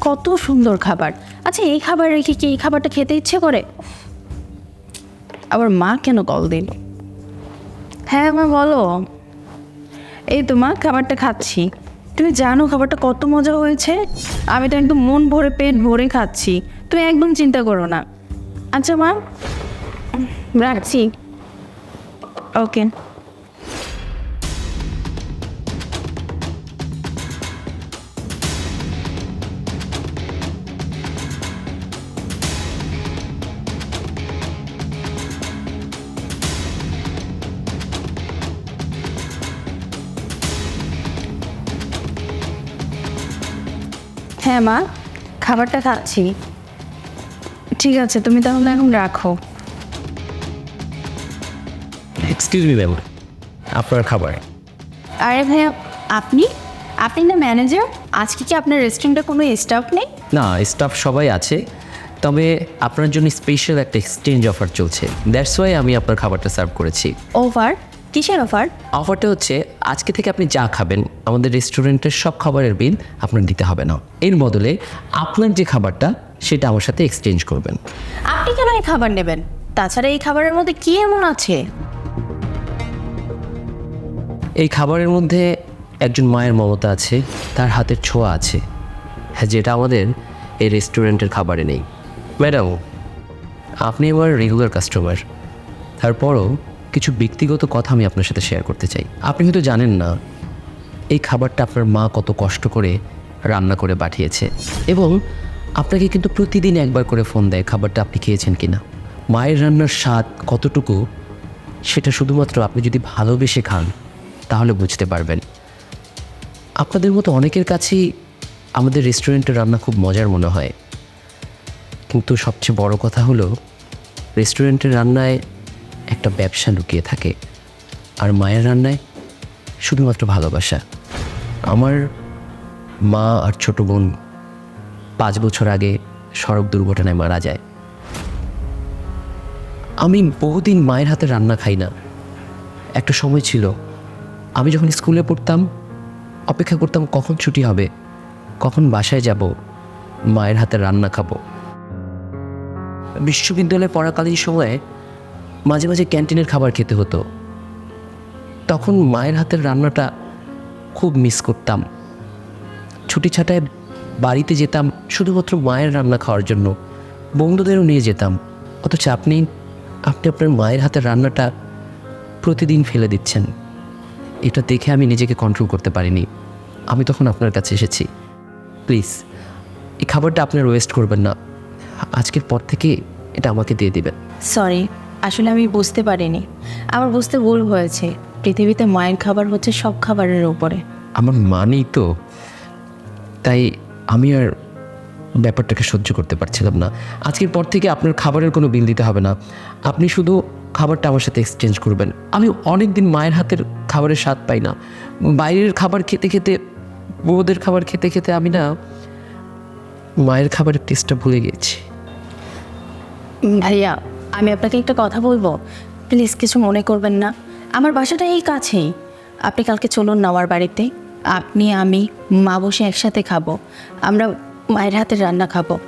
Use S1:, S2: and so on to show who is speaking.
S1: কত সুন্দর খাবার। আচ্ছা এই খাবার রেখে কি এই খাবারটা খেতে ইচ্ছে করে? আবার মা কেন কল দিল? হ্যাঁ মা, বলো। এই তো মা, খাবারটা খাচ্ছি। তুমি জানো খাবারটা কত মজা হয়েছে? আমি তো একদম মন ভরে, পেট ভরে খাচ্ছি। তুমি একদম চিন্তা করো না। আচ্ছা মা, রাখছি। ওকে। হ্যাঁ মা খাবারটা খাচ্ছি। ঠিক আছে তুমি তাহলে এখন রাখো।
S2: এক্সকিউজ মি ম্যাম আপনার খাবার।
S1: আরে ভাইয়া আপনি? আপনি না ম্যানেজার আজকে কি আপনার রেস্টুরেন্টে কোনো স্টাফ নেই?
S2: না স্টাফ সবাই আছে তবে আপনার জন্য স্পেশাল একটা এক্সচেঞ্জ অফার চলছে। দ্যাটস ওয়াই আমি আপনার খাবারটা সার্ভ করেছি।
S1: অফার কিসের অফার?
S2: অফারটা হচ্ছে আজকে থেকে আপনি যা খাবেন আমাদের রেস্টুরেন্টের সব খাবারের বিল আপনার দিতে হবে না। এর বদলে আপনার যে খাবারটা সেটা আমার সাথে এক্সচেঞ্জ করবেন।
S1: আপনি কেন এই খাবার নেবেন? তাছাড়া এই খাবারের মধ্যে কি এমন আছে?
S2: এই খাবারের মধ্যে একজন মায়ের মমতা আছে তার হাতের ছোঁয়া আছে। হ্যাঁ যেটা আমাদের এই রেস্টুরেন্টের খাবারে নেই। ম্যাডাম আপনি আমার রেগুলার কাস্টমার তারপরও কিছু ব্যক্তিগত কথা আমি আপনার সাথে শেয়ার করতে চাই। আপনি হয়তো জানেন না, এই খাবারটা আপনার মা কত কষ্ট করে রান্না করে পাঠিয়েছে এবং আপনাকে কিন্তু প্রতিদিন একবার করে ফোন দেয় খাবারটা আপনি খেয়েছেন কিনা। মায়ের রান্নার স্বাদ কতটুকু, সেটা শুধুমাত্র আপনি যদি ভালোবেসে খান, তাহলে বুঝতে পারবেন। আপনাদের মতো অনেকের কাছেই আমাদের রেস্টুরেন্টের রান্না খুব মজার মনে হয়। কিন্তু সবচেয়ে বড় কথা হলো, রেস্টুরেন্টের রান্নায় একটা ব্যবসা লুকিয়ে থাকে। আর মায়ের রান্নায় শুধুমাত্র ভালোবাসা। আমার মা আর ছোট বোন পাঁচ বছর আগে সড়ক দুর্ঘটনায় মারা যায়। আমি বহুদিন মায়ের হাতে রান্না খাই না। একটা সময় ছিল, আমি যখন স্কুলে পড়তাম, অপেক্ষা করতাম কখন ছুটি হবে, কখন বাসায় যাব, মায়ের হাতে রান্না খাব। বিশ্ববিদ্যালয়ে পড়াকালীন সময়ে মাঝে মাঝে ক্যান্টিনের খাবার খেতে হতো। তখন মায়ের হাতের রান্নাটা খুব মিস করতাম। ছুটি ছাটায় বাড়িতে যেতাম, শুধুমাত্র মায়ের রান্না খাওয়ার জন্য। বন্ধুদেরও নিয়ে যেতাম। অথচ আপনি আপনি আপনার মায়ের হাতের রান্নাটা প্রতিদিন ফেলে দিচ্ছেন। এটা দেখে আমি নিজেকে কন্ট্রোল করতে পারিনি। আমি তখন আপনার কাছে এসেছি। প্লিজ এই খাবারটা আপনার ওয়েস্ট করবেন না। আজকের পর থেকে এটা আমাকে দিয়ে দিবেন।
S1: সরি আসলে আমি বুঝতে পারিনি। আমার বুঝতে ভুল হয়েছে। পৃথিবীতে মায়ের খাবার হচ্ছে সব খাবারের উপরে।
S2: আমার মানেই তো তাই আমি আর ব্যাপারটাকে সহ্য করতে পারছিলাম না। আজকের পর থেকে আপনার খাবারের কোনো বিল দিতে হবে না। আপনি শুধু খাবারটা আমার সাথে এক্সচেঞ্জ করবেন। আমি অনেক দিন মায়ের হাতের খাবারের স্বাদ পাই না। বাইরের খাবার খেতে খেতে বউদের খাবার খেতে খেতে আমি না মায়ের খাবারের টেস্টটা ভুলে গেছি
S1: ভাইয়া আমি আপনাকে একটা কথা বলব? প্লিজ কিছু মনে করবেন না। আমার বাসাটা এই কাছেই। আপনি কালকে চলুন না আমার বাড়িতে। আপনি, আমি, মা বসে একসাথে খাব। আমরা মায়ের হাতের রান্না খাব।